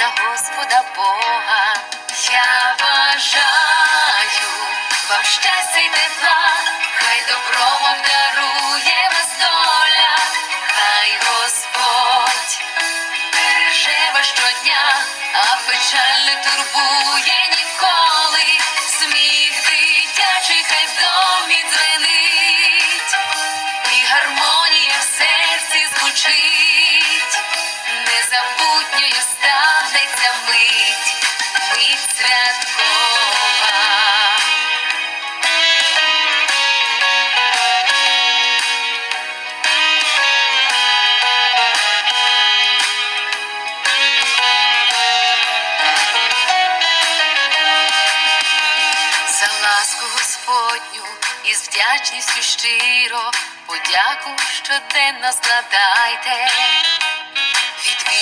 на Господа Бога. Я бажаю вам щастя й тепла, хай добро вам дарує вас доля, хай Господь береже вас щодня, а печаль не турбує ніколи. Сміх мить, мить святкова. За ласку Господню і вдячністю щиро подяку щоденно складайте,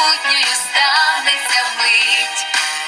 могутньою станеться мить.